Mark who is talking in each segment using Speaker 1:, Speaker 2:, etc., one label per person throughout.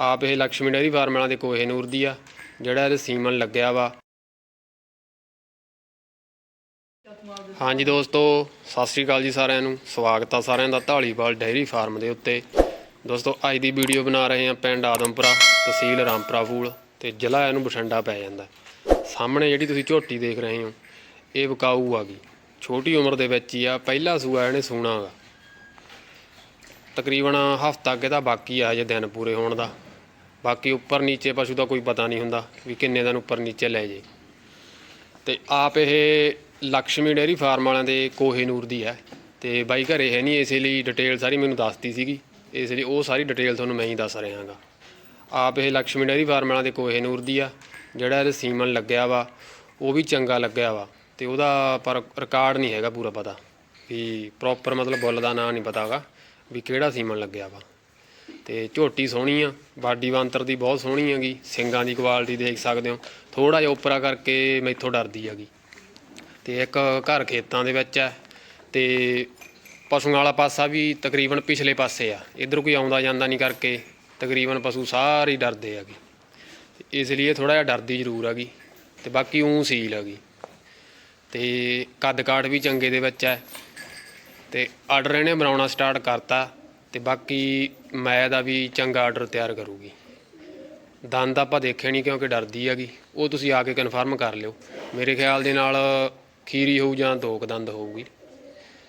Speaker 1: ਆਪ ਇਹ Lakshmi dairy farm ਵਾਲਾ ਦੇ ਕੋਹੇ ਨੂਰ ਦੀ ਆ, ਜਿਹੜਾ ਇਹਦੇ ਸੀਮਨ ਲੱਗਿਆ ਵਾ। ਹਾਂਜੀ ਦੋਸਤੋ, ਸਤਿ ਸ਼੍ਰੀ ਅਕਾਲ ਜੀ ਸਾਰਿਆਂ ਨੂੰ। ਸਵਾਗਤ ਆ ਸਾਰਿਆਂ ਦਾ ਢਾਲੀਵਾਲ ਡੇਅਰੀ ਫਾਰਮ ਦੇ ਉੱਤੇ। ਦੋਸਤੋ, ਅੱਜ ਦੀ ਵੀਡੀਓ ਬਣਾ ਰਹੇ ਹਾਂ ਪਿੰਡ ਆਦਮਪੁਰਾ, ਤਹਿਸੀਲ ਰਾਮਪੁਰਾ ਫੂਲ, ਤੇ ਜ਼ਿਲ੍ਹਾ ਇਹਨੂੰ ਬਠਿੰਡਾ ਪੈ ਜਾਂਦਾ। ਸਾਹਮਣੇ ਜਿਹੜੀ ਤੁਸੀਂ ਝੋਟੀ ਦੇਖ ਰਹੇ ਹੋ, ਇਹ ਵਿਕਾਊ ਆ ਗਈ। ਛੋਟੀ ਉਮਰ ਦੇ ਵਿੱਚ ਹੀ ਆ, ਪਹਿਲਾ ਸੂਆ ਇਹਨੇ ਸੂਣਾ ਗਾ ਤਕਰੀਬਨ ਹਫਤਾ ਅੱਗੇ ਤਾਂ ਬਾਕੀ ਆ ਜੇ ਦਿਨ ਪੂਰੇ ਹੋਣ ਦਾ। ਬਾਕੀ ਉੱਪਰ ਨੀਚੇ ਪਸ਼ੂ ਦਾ ਕੋਈ ਪਤਾ ਨਹੀਂ ਹੁੰਦਾ ਵੀ ਕਿੰਨੇ ਦਿਨ ਉੱਪਰ ਨੀਚੇ ਲੈ ਜੇ। ਤੇ ਆਪ ਇਹ ਲక్ష్ਮੀ ਡੇਰੀ ਫਾਰਮ ਵਾਲਿਆਂ ਦੇ ਕੋਹੇ ਨੂਰ ਦੀ ਹੈ। ਤੇ ਬਾਈ ਘਰੇ ਹੈ ਨਹੀਂ, ਇਸ ਲਈ ਡਿਟੇਲ ਸਾਰੀ ਮੈਨੂੰ ਦੱਸਦੀ ਸੀਗੀ। ਇਸ ਲਈ ਉਹ ਸਾਰੀ ਡਿਟੇਲ ਤੁਹਾਨੂੰ ਮੈਂ ਹੀ ਦੱਸ ਰਿਹਾ ਹਾਂਗਾ ਆਪ ਇਹ ਲక్ష్ਮੀ ਡੇਰੀ ਫਾਰਮ ਵਾਲਿਆਂ ਦੇ ਕੋਹੇ ਨੂਰ ਦੀ ਆ। ਜਿਹੜਾ ਇਹ ਸੀਮਨ ਲੱਗਿਆ ਵਾ, ਉਹ ਵੀ ਚੰਗਾ ਲੱਗਿਆ ਵਾ। ਤੇ ਉਹਦਾ ਪਰ ਰਿਕਾਰਡ ਨਹੀਂ ਹੈਗਾ ਪੂਰਾ ਪਤਾ। ਵੀ ਪ੍ਰੋਪਰ ਮਤਲਬ ਬੁੱਲ ਦਾ ਨਾਂ ਨਹੀਂ ਪਤਾਗਾ ਵੀ ਕਿਹੜਾ ਸੀਮਨ ਲੱਗਿਆ ਵਾ। ਤੇ ਝੋਟੀ ਸੋਹਣੀ ਆ ਬਾਡੀ ਬਾਂਤਰ ਦੀ ਬਹੁਤ ਸੋਹਣੀ ਹੈਗੀ, ਸਿੰਗਾਂ ਦੀ ਕੁਆਲਿਟੀ ਦੇਖ ਸਕਦੇ ਹੋ। ਥੋੜਾ ਜਿਹਾ ਉਪਰਾ ਕਰਕੇ ਮੈਥੋਂ ਡਰਦੀ ਹੈਗੀ। ਤੇ ਇੱਕ ਘਰ ਖੇਤਾਂ ਦੇ ਵਿੱਚ ਹੈ, ਤੇ ਪਸ਼ੂਆਂ ਵਾਲਾ ਪਾਸਾ ਵੀ ਤਕਰੀਬਨ ਪਿਛਲੇ ਪਾਸੇ ਆ। ਇਧਰ ਕੋਈ ਆਉਂਦਾ ਜਾਂਦਾ ਨਹੀਂ ਕਰਕੇ ਤਕਰੀਬਨ ਪਸ਼ੂ ਸਾਰੇ ਡਰਦੇ ਹੈਗੇ। ਇਸ ਲਈ ਇਹ ਥੋੜਾ ਜਿਹਾ ਡਰਦੀ ਜ਼ਰੂਰ ਹੈਗੀ, ਤੇ ਬਾਕੀ ਉਂ ਸੀਲ ਹੈਗੀ। ਤੇ ਕੱਦ ਕਾਠ ਵੀ ਚੰਗੇ ਦੇ ਵਿੱਚ ਹੈ, ਤੇ ਆਰਡਰ ਇਹਨੇ ਬਣਾਉਣਾ ਸਟਾਰਟ ਕਰਤਾ। ਤੇ ਬਾਕੀ ਮੈਂ ਦਾ ਵੀ ਚੰਗਾ ਆਰਡਰ ਤਿਆਰ ਕਰੂਗੀ। ਦੰਦ ਆਪਾਂ ਦੇਖਿਆ ਨਹੀਂ ਕਿਉਂਕਿ ਡਰਦੀ ਹੈਗੀ। ਉਹ ਤੁਸੀਂ ਆ ਕੇ ਕਨਫਰਮ ਕਰ ਲਿਓ। ਮੇਰੇ ਖਿਆਲ ਦੇ ਨਾਲ ਖੀਰੀ ਹੋਊ ਜਾਂ ਦੋ ਕੁ ਦੰਦ ਹੋਊਗੀ।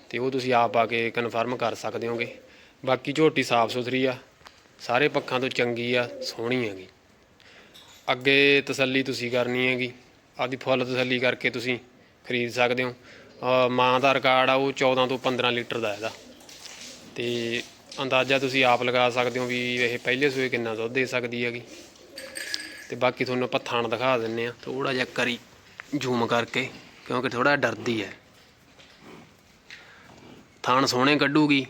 Speaker 1: ਤੇ ਉਹ ਤੁਸੀਂ ਆਪ ਆ ਕੇ ਕਨਫਰਮ ਕਰ ਸਕਦੇ ਹੋਗੇ। ਬਾਕੀ ਝੋਟੀ ਸਾਫ਼ ਸੁਥਰੀ ਆ। ਸਾਰੇ ਪੱਖਾਂ ਤੋਂ ਚੰਗੀ ਆ, ਸੋਹਣੀ ਹੈਗੀ। ਅੱਗੇ ਤਸੱਲੀ ਤੁਸੀਂ ਕਰਨੀ ਹੈਗੀ। ਆਪਦੀ ਫੁੱਲ ਤਸੱਲੀ ਕਰਕੇ ਤੁਸੀਂ ਖਰੀਦ ਸਕਦੇ ਹੋ। ਮਾਂ ਦਾ ਰਿਕਾਰਡ ਆ, ਉਹ 14 ਤੋਂ 15 ਲੀਟਰ ਦਾ ਇਹਦਾ ਤੇ ਅੰਦਾਜ਼ਾ ਤੁਸੀਂ ਆਪ ਲਗਾ ਸਕਦੇ ਹੋ ਵੀ ਇਹ ਪਹਿਲੇ ਸੂਏ ਕਿੰਨਾ ਦੁੱਧ ਦੇ ਸਕਦੀ ਹੈਗੀ। ਤੇ ਬਾਕੀ ਤੁਹਾਨੂੰ ਆਪਾਂ ਥਣ ਦਿਖਾ ਦਿੰਨੇ ਆ। ਥੋੜਾ ਜਿਹਾ ਕਰੀ ਜ਼ੂਮ ਕਰਕੇ, ਕਿਉਂਕਿ ਥੋੜਾ ਡਰਦੀ ਹੈ। ਥਣ ਸੋਹਣੇ ਕੱਢੂਗੀ,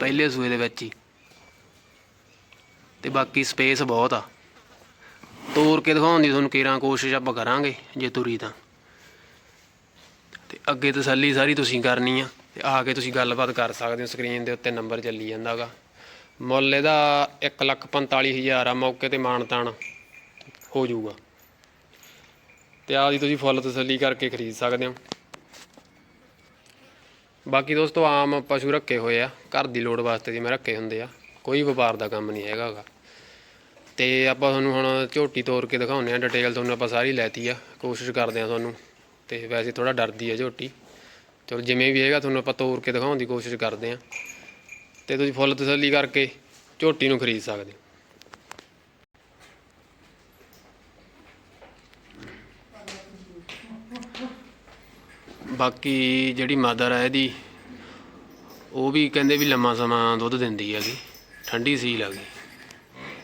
Speaker 1: ਪਹਿਲੇ ਸੂਏ ਦੇ ਵਿੱਚ ਹੀ। ਤੇ ਬਾਕੀ ਸਪੇਸ ਬਹੁਤ ਆ। ਤੋਰ ਕੇ ਦਿਖਾਉਣ ਦੀ ਤੁਹਾਨੂੰ ਕੇਰਾਂ ਕੋਸ਼ਿਸ਼ ਆਪਾਂ ਕਰਾਂਗੇ, ਜੇ ਤੁਰੀ ਤਾਂ। ਤੇ ਅੱਗੇ ਤਸੱਲੀ ਸਾਰੀ ਤੁਸੀਂ ਕਰਨੀ ਆ। ਤੇ ਆ ਕੇ ਤੁਸੀਂ ਗੱਲਬਾਤ ਕਰ ਸਕਦੇ ਹੋ ਸਕਰੀਨ ਦੇ ਉੱਤੇ ਨੰਬਰ ਚੱਲੀ ਜਾਂਦਾਗਾ। ਮੁੱਲ ਇਹਦਾ 145000 ਆ, ਮੌਕੇ ਤੇ ਮਾਨਤਾਨ ਹੋ ਜਾਊਗਾ। ਤੇ ਆਹ ਦੀ ਤੁਸੀਂ ਫੁੱਲ ਤਸੱਲੀ ਕਰਕੇ ਖਰੀਦ ਸਕਦੇ ਹੋ। ਬਾਕੀ ਦੋਸਤੋ, ਆਮ ਪਸ਼ੂ ਰੱਖੇ ਹੋਏ ਆ, ਘਰ ਦੀ ਲੋੜ ਵਾਸਤੇ ਜਿਵੇਂ ਰੱਖੇ ਹੁੰਦੇ ਆ, ਕੋਈ ਵਪਾਰ ਦਾ ਕੰਮ ਨਹੀਂ ਹੈਗਾਗਾ ਤੇ ਆਪਾਂ ਤੁਹਾਨੂੰ ਹੁਣ ਝੋਟੀ ਤੋੜ ਕੇ ਦਿਖਾਉਂਦੇ ਆ ਡਿਟੇਲ ਤੁਹਾਨੂੰ ਆਪਾਂ ਸਾਰੀ ਲੈਤੀ ਆ, ਕੋਸ਼ਿਸ਼ ਕਰਦੇ ਆ ਤੁਹਾਨੂੰ। ਤੇ ਵੈਸੇ ਥੋੜਾ ਡਰਦੀ ਆ ਝੋਟੀ। ਚਲੋ ਜਿਵੇਂ ਵੀ ਹੈਗਾ ਤੁਹਾਨੂੰ ਆਪਾਂ ਤੋੜ ਕੇ ਦਿਖਾਉਣ ਦੀ ਕੋਸ਼ਿਸ਼ ਕਰਦੇ ਆ ਤੇ ਤੁਸੀਂ ਫੁੱਲ ਤਸੱਲੀ ਕਰਕੇ ਝੋਟੀ ਨੂੰ ਖਰੀਦ ਸਕਦੇ ਹੋ। ਬਾਕੀ ਜਿਹੜੀ ਮਦਰ ਹੈ ਇਹਦੀ, ਉਹ ਵੀ ਕਹਿੰਦੇ ਵੀ ਲੰਮਾ ਸਮਾਂ ਦੁੱਧ ਦਿੰਦੀ ਹੈਗੀ ਠੰਡੀ ਸੀਲ ਹੈਗੀ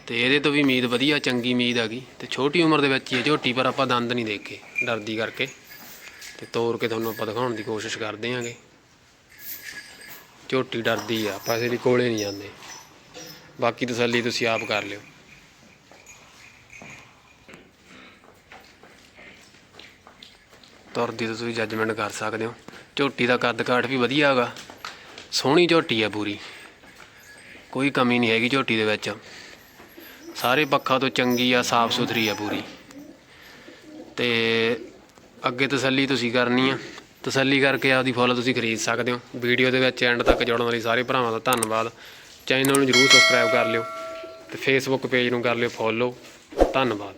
Speaker 1: ਤੇ ਇਹਦੇ ਤੋਂ ਵੀ ਉਮੀਦ ਵਧੀਆ, ਚੰਗੀ ਉਮੀਦ ਹੈਗੀ ਤੇ ਛੋਟੀ ਉਮਰ ਦੇ ਵਿੱਚ ਹੀ ਹੈ ਝੋਟੀ ਪਰ ਆਪਾਂ ਦੰਦ ਨਹੀਂ ਦੇਖੇ, ਡਰਦੀ ਕਰਕੇ। ਤੇ ਤੋੜ ਕੇ ਤੁਹਾਨੂੰ ਆਪਾਂ ਦਿਖਾਉਣ ਦੀ ਕੋਸ਼ਿਸ਼ ਕਰਦੇ ਆਂਗੇ। ਝੋਟੀ ਡਰਦੀ ਆ ਆਪਾਂ ਇਹਦੇ ਕੋਲੇ ਨਹੀਂ ਜਾਂਦੇ। ਬਾਕੀ ਤਸੱਲੀ ਤੁਸੀਂ ਆਪ ਕਰ ਲਿਓ। ਤੁਰਦੀ ਤਾਂ ਤੁਸੀਂ ਜੱਜਮੈਂਟ ਕਰ ਸਕਦੇ ਹੋ। ਝੋਟੀ ਦਾ ਕੱਦ ਕਾਠ ਵੀ ਵਧੀਆ ਹੈਗਾ। ਸੋਹਣੀ ਝੋਟੀ ਆ ਪੂਰੀ। ਕੋਈ ਕਮੀ ਨਹੀਂ ਹੈਗੀ ਝੋਟੀ ਦੇ ਵਿੱਚ। ਸਾਰੇ ਪੱਖਾਂ ਤੋਂ ਚੰਗੀ ਆ ਸਾਫ਼ ਸੁਥਰੀ ਆ ਪੂਰੀ। ਤੇ ਅੱਗੇ ਤਸੱਲੀ ਤੁਸੀਂ ਕਰਨੀ ਆ। ਤਸੱਲੀ ਕਰਕੇ ਆਪਦੀ ਫੁੱਲ ਤੁਸੀਂ ਖਰੀਦ ਸਕਦੇ ਹੋ। ਵੀਡੀਓ ਦੇ ਵਿੱਚ ਐਂਡ ਤੱਕ ਜੁੜਨ ਲਈ ਸਾਰੇ ਭਰਾਵਾਂ ਦਾ ਧੰਨਵਾਦ। ਚੈਨਲ ਨੂੰ ਜਰੂਰ ਸਬਸਕ੍ਰਾਈਬ ਕਰ ਲਿਓ ਤੇ ਫੇਸਬੁੱਕ ਪੇਜ ਨੂੰ ਕਰ ਲਿਓ ਫੋਲੋ ਧੰਨਵਾਦ।